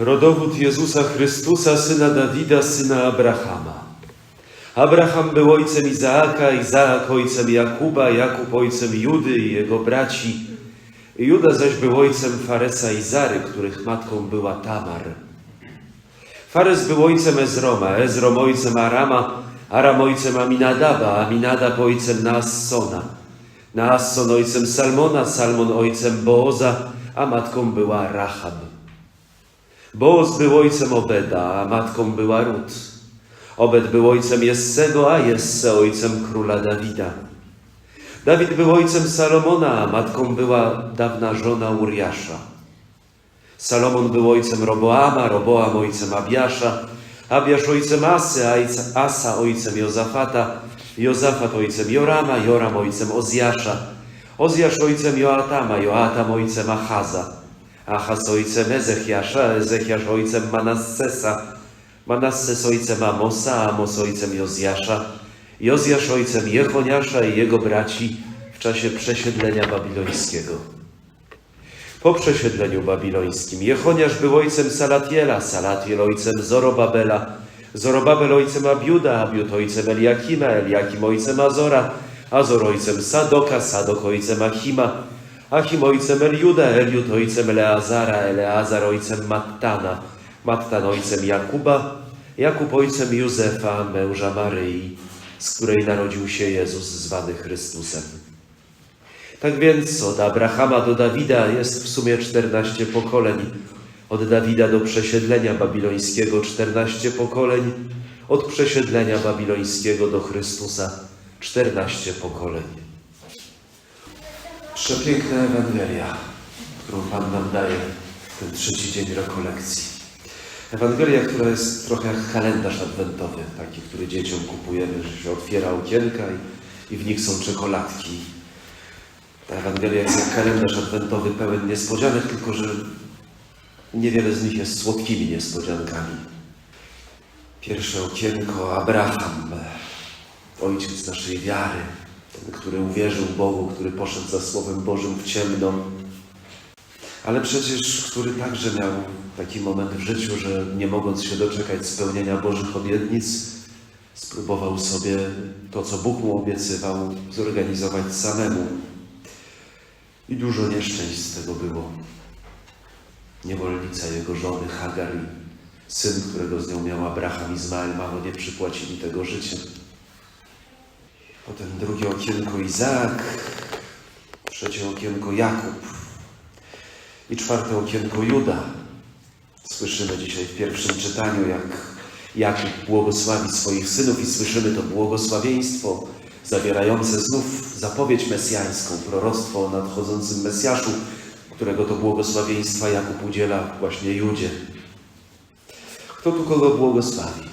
Rodowód Jezusa Chrystusa, syna Dawida, syna Abrahama. Abraham był ojcem Izaaka, Izaak ojcem Jakuba, Jakub ojcem Judy i jego braci. Juda zaś był ojcem Faresa i Zary, których matką była Tamar. Fares był ojcem Ezroma, Ezrom ojcem Arama, Aram ojcem Aminadaba, Aminadab ojcem Naassona. Naasson ojcem Salmona, Salmon ojcem Booza, a matką była Rahab. Booz był ojcem Obeda, a matką była Rut. Obed był ojcem Jessego, a Jesse ojcem króla Dawida. Dawid był ojcem Salomona, a matką była dawna żona Uriasza. Salomon był ojcem Roboama, Roboam ojcem Abiasza, Abiasz ojcem Asy, Asa ojcem Jozafata, Jozafat ojcem Jorama, Joram ojcem Ozjasza, Ozjasz ojcem Joatama, Joatam ojcem Achaza, Achaz ojcem Ezechiasza, Ezechiasz ojcem Manassesa, Manasses ojcem Amosa, Amos ojcem Jozjasza, Jozjasz ojcem Jechoniasza i jego braci w czasie przesiedlenia babilońskiego. Po przesiedleniu babilońskim Jechoniasz był ojcem Salatiela, Salatiel ojcem Zorobabela, Zorobabel ojcem Abiuda, Abiud ojcem Eliakima, Eliakim ojcem Azora, Azor ojcem Sadoka, Sadok ojcem Achima, Achim ojcem Eliuda, Eliud ojcem Eleazara, Eleazar ojcem Mattana, Mattan ojcem Jakuba, Jakub ojcem Józefa, męża Maryi, z której narodził się Jezus zwany Chrystusem. Tak więc od Abrahama do Dawida jest w sumie 14 pokoleń. Od Dawida do przesiedlenia babilońskiego 14 pokoleń. Od przesiedlenia babilońskiego do Chrystusa 14 pokoleń. Przepiękna Ewangelia, którą Pan nam daje w ten trzeci dzień rekolekcji. Ewangelia, która jest trochę jak kalendarz adwentowy, taki, który dzieciom kupujemy, że się otwiera okienka i, i w nich są czekoladki. Ta Ewangelia jest jak kalendarz adwentowy pełen niespodzianek, tylko że niewiele z nich jest słodkimi niespodziankami. Pierwsze okienko Abraham, ojciec naszej wiary, który uwierzył Bogu, który poszedł za Słowem Bożym w ciemno, ale przecież który także miał taki moment w życiu, że nie mogąc się doczekać spełnienia Bożych obietnic, spróbował sobie to, co Bóg mu obiecywał, zorganizować samemu. I dużo nieszczęść z tego było. Niewolnica jego żony Hagar i syn, którego z nią miał Abraham Izmael, mamo nie przypłacili tego życia. Potem drugie okienko Izaak, trzecie okienko Jakub i czwarte okienko Juda. Słyszymy dzisiaj w pierwszym czytaniu, jak Jakub błogosławi swoich synów i słyszymy to błogosławieństwo zawierające znów zapowiedź mesjańską, proroctwo o nadchodzącym Mesjaszu, którego to błogosławieństwa Jakub udziela właśnie Judzie. Kto tu kogo błogosławi?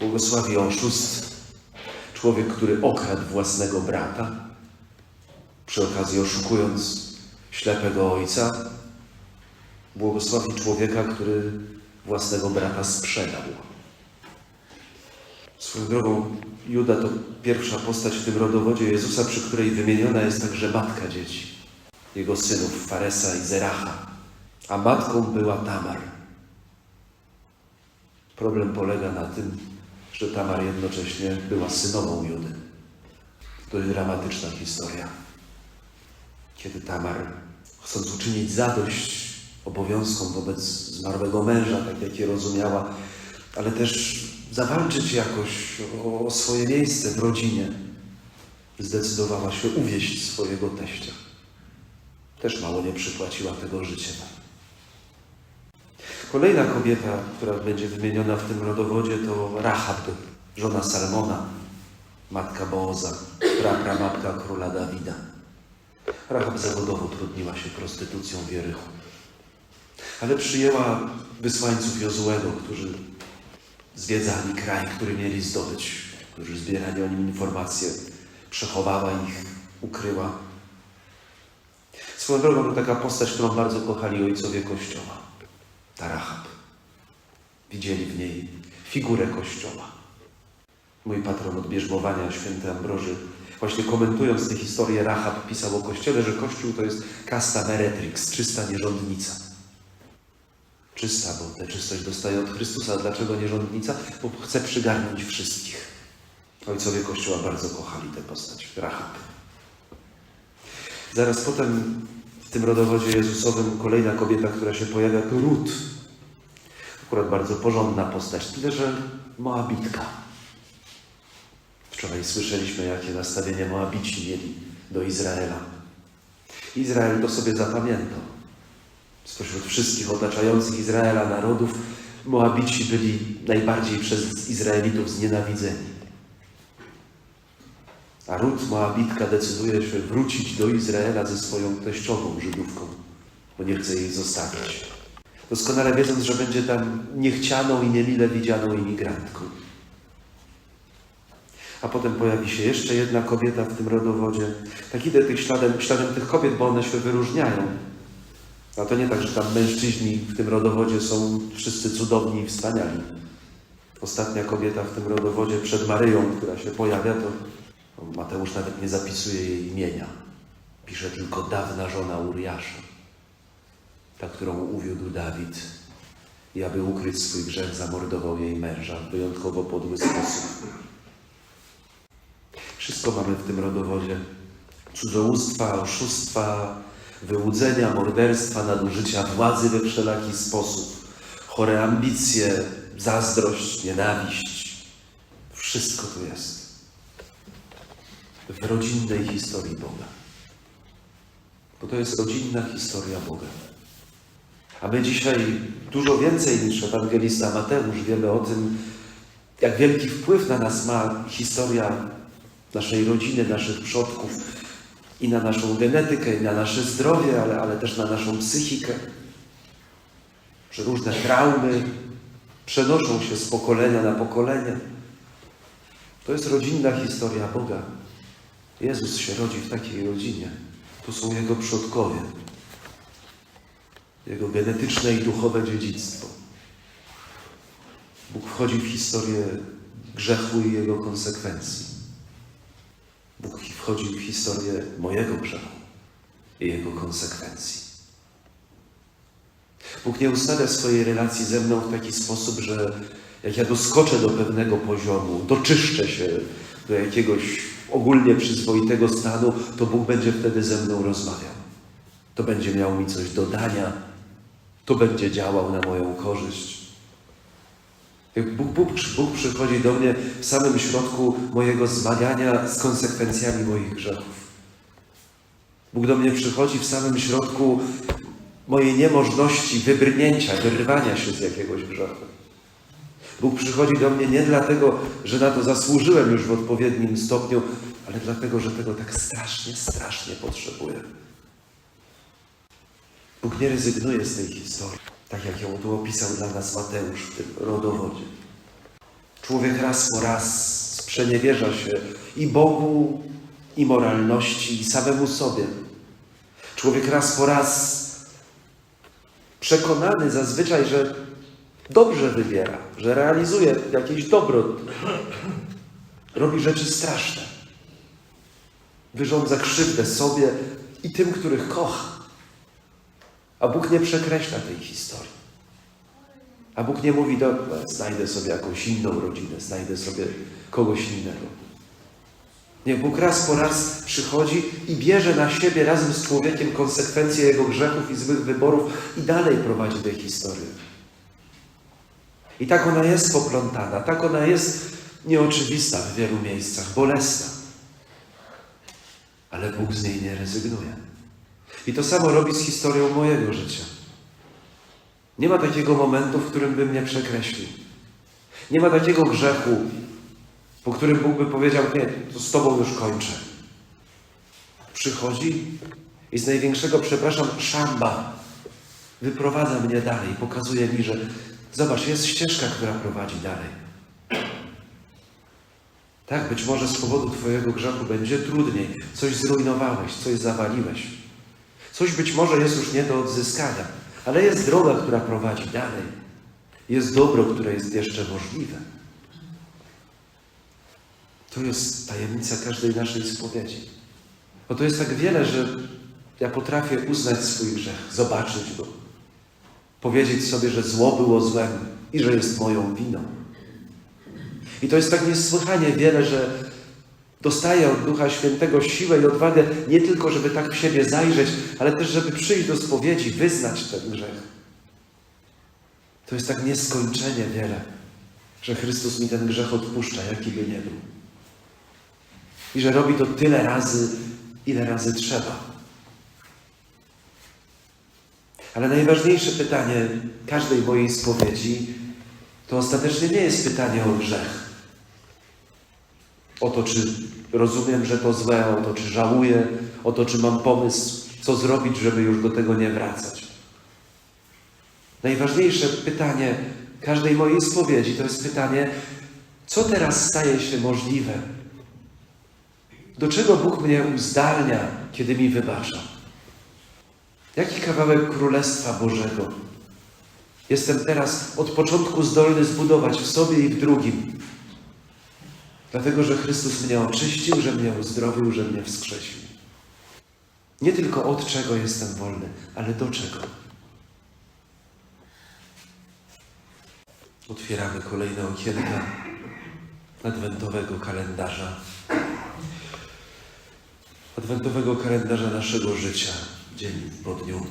Błogosławi oszust, człowiek, który okradł własnego brata, przy okazji oszukując ślepego ojca, błogosławi człowieka, który własnego brata sprzedał. Swoją drogą, Juda to pierwsza postać w tym rodowodzie Jezusa, przy której wymieniona jest także matka dzieci, jego synów Faresa i Zeracha, a matką była Tamar. Problem polega na tym, że Tamar jednocześnie była synową Judy. To jest dramatyczna historia. Kiedy Tamar, chcąc uczynić zadość obowiązkom wobec zmarłego męża, tak jak je rozumiała, ale też zawalczyć jakoś o, swoje miejsce w rodzinie, zdecydowała się uwieść swojego teścia. Też mało nie przypłaciła tego życiem. Kolejna kobieta, która będzie wymieniona w tym rodowodzie, to Rahab, żona Salmona, matka Booza, prapramatka króla Dawida. Rahab zawodowo trudniła się prostytucją w Jerychu. Ale przyjęła wysłańców Jozuego, którzy zwiedzali kraj, który mieli zdobyć, którzy zbierali o nim informacje, przechowała ich, ukryła. Swoją drogą to taka postać, którą bardzo kochali ojcowie Kościoła. Ta Rahab. Widzieli w niej figurę Kościoła. Mój patron od bierzmowania, święty Ambroży, właśnie komentując tę historię Rahab, pisał o Kościele, że Kościół to jest casta meretrix, czysta nierządnica. Czysta, bo tę czystość dostaje od Chrystusa. Dlaczego nie rządnica? Bo chce przygarnąć wszystkich. Ojcowie Kościoła bardzo kochali tę postać, Rahab. Zaraz potem w tym rodowodzie Jezusowym kolejna kobieta, która się pojawia, to Rut. Akurat bardzo porządna postać, tyle że Moabitka. Wczoraj słyszeliśmy, jakie nastawienie Moabici mieli do Izraela. Izrael to sobie zapamiętał. Spośród wszystkich otaczających Izraela narodów, Moabici byli najbardziej przez Izraelitów znienawidzeni. A Rut, Moabitka, decyduje się wrócić do Izraela ze swoją teściową Żydówką, bo nie chce jej zostawić. Doskonale wiedząc, że będzie tam niechcianą i niemile widzianą imigrantką. A potem pojawi się jeszcze jedna kobieta w tym rodowodzie. Tak idę tych śladem, śladem tych kobiet, bo one się wyróżniają. A to nie tak, że tam mężczyźni w tym rodowodzie są wszyscy cudowni i wspaniali. Ostatnia kobieta w tym rodowodzie przed Maryją, która się pojawia, to Mateusz nawet nie zapisuje jej imienia. Pisze tylko dawna żona Uriasza, ta, którą uwiódł Dawid i aby ukryć swój grzech, zamordował jej męża w wyjątkowo podły sposób. Wszystko mamy w tym rodowodzie. Cudzołóstwa, oszustwa, wyłudzenia, morderstwa, nadużycia władzy we wszelaki sposób, chore ambicje, zazdrość, nienawiść. Wszystko tu jest w rodzinnej historii Boga. Bo to jest rodzinna historia Boga. A my dzisiaj dużo więcej niż ewangelista Mateusz wiemy o tym, jak wielki wpływ na nas ma historia naszej rodziny, naszych przodków i na naszą genetykę, i na nasze zdrowie, ale, ale też na naszą psychikę. Że różne traumy przenoszą się z pokolenia na pokolenie. To jest rodzinna historia Boga. Jezus się rodzi w takiej rodzinie. Tu są Jego przodkowie. Jego genetyczne i duchowe dziedzictwo. Bóg wchodzi w historię grzechu i jego konsekwencji. Bóg wchodzi w historię mojego grzechu i jego konsekwencji. Bóg nie ustawia swojej relacji ze mną w taki sposób, że jak ja doskoczę do pewnego poziomu, doczyszczę się do jakiegoś ogólnie przyzwoitego stanu, to Bóg będzie wtedy ze mną rozmawiał. To będzie miał mi coś do dania, to będzie działał na moją korzyść. Bóg, Bóg, Bóg przychodzi do mnie w samym środku mojego zmagania z konsekwencjami moich grzechów. Bóg do mnie przychodzi w samym środku mojej niemożności wybrnięcia, wyrwania się z jakiegoś grzechu. Bóg przychodzi do mnie nie dlatego, że na to zasłużyłem już w odpowiednim stopniu, ale dlatego, że tego tak strasznie, strasznie potrzebuję. Bóg nie rezygnuje z tej historii, tak jak ją tu opisał dla nas Mateusz w tym rodowodzie. Człowiek raz po raz sprzeniewierza się i Bogu, i moralności, i samemu sobie. Człowiek raz po raz przekonany zazwyczaj, że dobrze wybiera, że realizuje jakieś dobro, robi rzeczy straszne. Wyrządza krzywdę sobie i tym, których kocha. A Bóg nie przekreśla tej historii. A Bóg nie mówi, dobra, znajdę sobie jakąś inną rodzinę, znajdę sobie kogoś innego. Nie, Bóg raz po raz przychodzi i bierze na siebie razem z człowiekiem konsekwencje jego grzechów i złych wyborów i dalej prowadzi tę historię. I tak ona jest poplątana, tak ona jest nieoczywista w wielu miejscach, bolesna. Ale Bóg z niej nie rezygnuje. I to samo robi z historią mojego życia. Nie ma takiego momentu, w którym bym mnie przekreślił. Nie ma takiego grzechu, po którym Bóg by powiedział, nie, to z Tobą już kończę. Przychodzi i z największego, przepraszam, szamba wyprowadza mnie dalej, pokazuje mi, że zobacz, jest ścieżka, która prowadzi dalej. Tak, być może z powodu Twojego grzechu będzie trudniej. Coś zrujnowałeś, coś zawaliłeś. Coś być może jest już nie do odzyskania, ale jest droga, która prowadzi dalej. Jest dobro, które jest jeszcze możliwe. To jest tajemnica każdej naszej spowiedzi. Bo to jest tak wiele, że ja potrafię uznać swój grzech, zobaczyć go, Powiedzieć sobie, że zło było złem i że jest moją winą. I to jest tak niesłychanie wiele, że dostaję od Ducha Świętego siłę i odwagę nie tylko, żeby tak w siebie zajrzeć, ale też, żeby przyjść do spowiedzi, wyznać ten grzech. To jest tak nieskończenie wiele, że Chrystus mi ten grzech odpuszcza, jaki by nie był. I że robi to tyle razy, ile razy trzeba. Ale najważniejsze pytanie każdej mojej spowiedzi to ostatecznie nie jest pytanie o grzech. O to, czy rozumiem, że to złe, o to, czy żałuję, o to, czy mam pomysł, co zrobić, żeby już do tego nie wracać. Najważniejsze pytanie każdej mojej spowiedzi to jest pytanie, co teraz staje się możliwe? Do czego Bóg mnie uzdalnia, kiedy mi wybacza? Jaki kawałek Królestwa Bożego jestem teraz od początku zdolny zbudować w sobie i w drugim? Dlatego, że Chrystus mnie oczyścił, że mnie uzdrowił, że mnie wskrzesił. Nie tylko od czego jestem wolny, ale do czego. Otwieramy kolejne okienka adwentowego kalendarza. Adwentowego kalendarza naszego życia, dzień po dniu.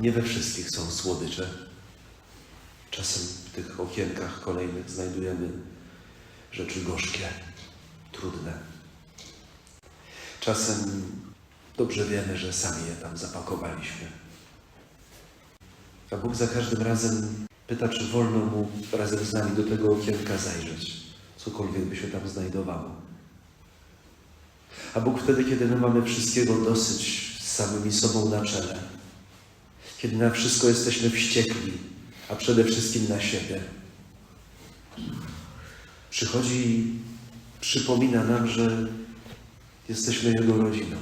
Nie we wszystkich są słodycze. Czasem w tych okienkach kolejnych znajdujemy rzeczy gorzkie, trudne. Czasem dobrze wiemy, że sami je tam zapakowaliśmy. A Bóg za każdym razem pyta, czy wolno mu razem z nami do tego okienka zajrzeć, cokolwiek by się tam znajdowało. A Bóg wtedy, kiedy my mamy wszystkiego dosyć samymi sobą na czele, kiedy na wszystko jesteśmy wściekli, a przede wszystkim na siebie, przychodzi i przypomina nam, że jesteśmy Jego rodziną.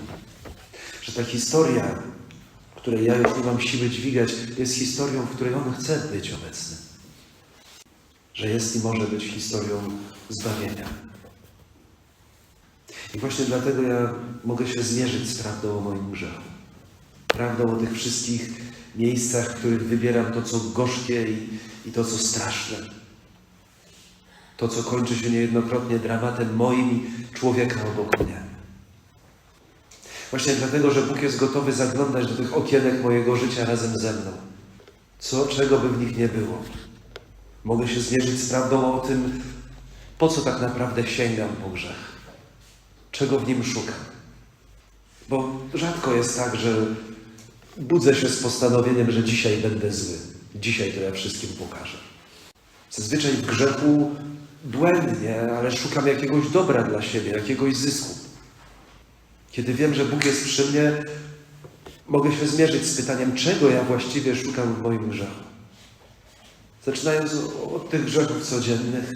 Że ta historia, której ja już nie mam siły dźwigać, jest historią, w której On chce być obecny. Że jest i może być historią zbawienia. I właśnie dlatego ja mogę się zmierzyć z prawdą o moim grzechu. Prawdą o tych wszystkich miejscach, w których wybieram to, co gorzkie i, i to, co straszne. To, co kończy się niejednokrotnie dramatem moim i człowieka obok mnie. Właśnie dlatego, że Bóg jest gotowy zaglądać do tych okienek mojego życia razem ze mną. Co, czego by w nich nie było. Mogę się zmierzyć z prawdą o tym, po co tak naprawdę sięgam po grzech. Czego w nim szukam. Bo rzadko jest tak, że budzę się z postanowieniem, że dzisiaj będę zły. Dzisiaj to ja wszystkim pokażę. Zazwyczaj w grzechu błędnie, ale szukam jakiegoś dobra dla siebie, jakiegoś zysku. Kiedy wiem, że Bóg jest przy mnie, mogę się zmierzyć z pytaniem, czego ja właściwie szukam w moim grzechu. Zaczynając od tych grzechów codziennych,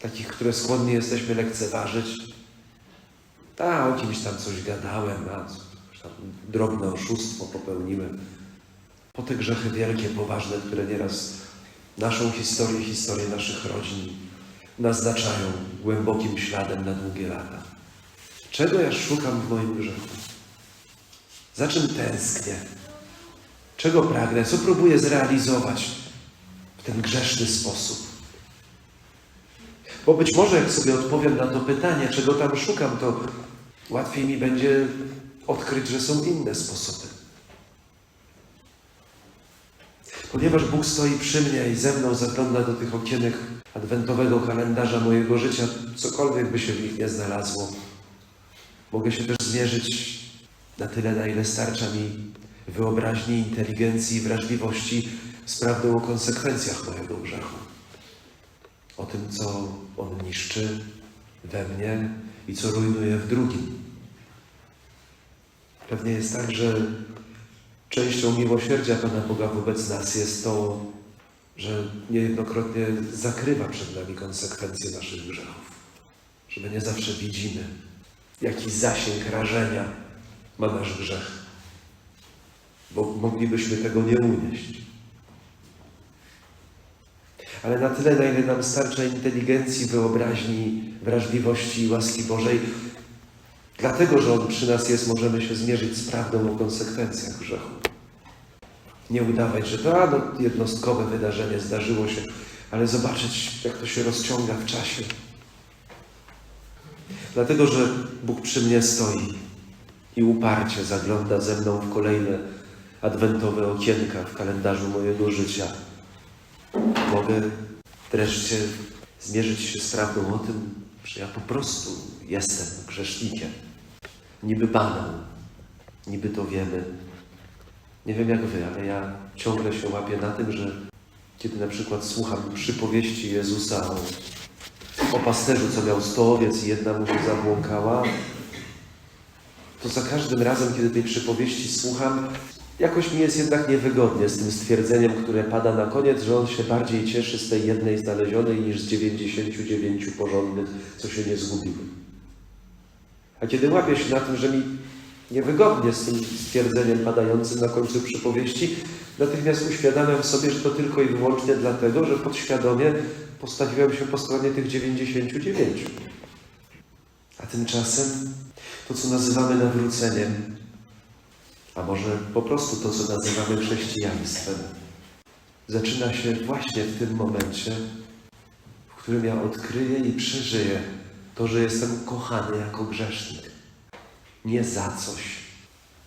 takich, które skłonni jesteśmy lekceważyć. A, o kimś tam coś gadałem, a coś tam drobne oszustwo popełniłem. Po te grzechy wielkie, poważne, które nieraz naszą historię, historię naszych rodzin naznaczają głębokim śladem na długie lata. Czego ja szukam w moim grzechu? Za czym tęsknię? Czego pragnę? Co próbuję zrealizować w ten grzeszny sposób? Bo być może jak sobie odpowiem na to pytanie, czego tam szukam, to łatwiej mi będzie odkryć, że są inne sposoby. Ponieważ Bóg stoi przy mnie i ze mną zagląda do tych okienek adwentowego kalendarza mojego życia, cokolwiek by się w nich nie znalazło, mogę się też zmierzyć na tyle, na ile starcza mi wyobraźni, inteligencji i wrażliwości z prawdą o konsekwencjach mojego grzechu. O tym, co on niszczy we mnie i co rujnuje w drugim. Pewnie jest tak, że częścią miłosierdzia Pana Boga wobec nas jest to, że niejednokrotnie zakrywa przed nami konsekwencje naszych grzechów. Że my nie zawsze widzimy, jaki zasięg rażenia ma nasz grzech. Bo moglibyśmy tego nie unieść. Ale na tyle, na ile nam starcza inteligencji, wyobraźni, wrażliwości i łaski Bożej, dlatego, że On przy nas jest, możemy się zmierzyć z prawdą o konsekwencjach grzechu. Nie udawać, że to a, no, jednostkowe wydarzenie zdarzyło się, ale zobaczyć, jak to się rozciąga w czasie. Dlatego, że Bóg przy mnie stoi i uparcie zagląda ze mną w kolejne adwentowe okienka w kalendarzu mojego życia. Mogę wreszcie zmierzyć się z prawdą o tym, że ja po prostu jestem grzesznikiem. Niby banał, niby to wiemy. Nie wiem jak wy, ale ja ciągle się łapię na tym, że kiedy na przykład słucham przypowieści Jezusa o, o pasterzu, co miał sto owiec i jedna mu się zabłąkała, to za każdym razem, kiedy tej przypowieści słucham, jakoś mi jest jednak niewygodnie z tym stwierdzeniem, które pada na koniec, że on się bardziej cieszy z tej jednej znalezionej niż z 99 porządnych, co się nie zgubiły. A kiedy łapię się na tym, że mi niewygodnie z tym stwierdzeniem padającym na końcu przypowieści, natychmiast uświadamiam sobie, że to tylko i wyłącznie dlatego, że podświadomie postawiłem się po stronie tych 99. A tymczasem to, co nazywamy nawróceniem, a może po prostu to, co nazywamy chrześcijaństwem, zaczyna się właśnie w tym momencie, w którym ja odkryję i przeżyję to, że jestem kochany jako grzesznik. Nie za coś,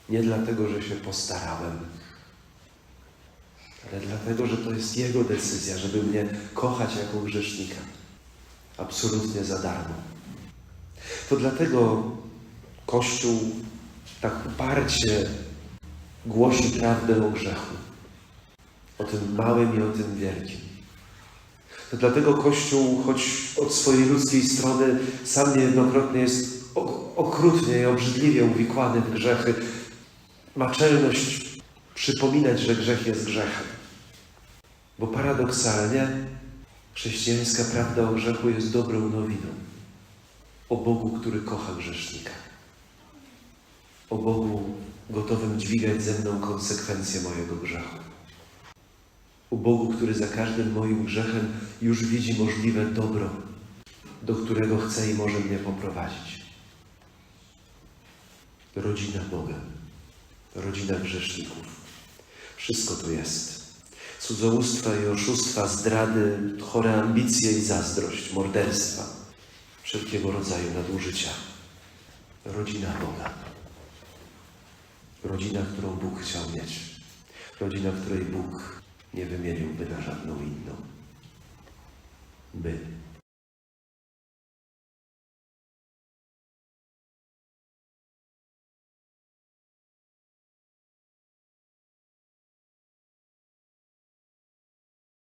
nie dlatego, że się postarałem, ale dlatego, że to jest Jego decyzja, żeby mnie kochać jako grzesznika. Absolutnie za darmo. To dlatego Kościół tak uparcie głosi prawdę o grzechu. O tym małym i o tym wielkim. Dlatego Kościół, choć od swojej ludzkiej strony sam niejednokrotnie jest ok- okrutnie i obrzydliwie uwikłany w grzechy, ma czelność przypominać, że grzech jest grzechem. Bo paradoksalnie chrześcijańska prawda o grzechu jest dobrą nowiną. O Bogu, który kocha grzesznika. O Bogu gotowym dźwigać ze mną konsekwencje mojego grzechu. O Bogu, który za każdym moim grzechem już widzi możliwe dobro, do którego chce i może mnie poprowadzić. Rodzina Boga, rodzina grzeszników. Wszystko to jest. Cudzołóstwa i oszustwa, zdrady, chore ambicje i zazdrość, morderstwa, wszelkiego rodzaju nadużycia. Rodzina Boga. Rodzina, którą Bóg chciał mieć. Rodzina, której Bóg nie wymieniłby na żadną inną. My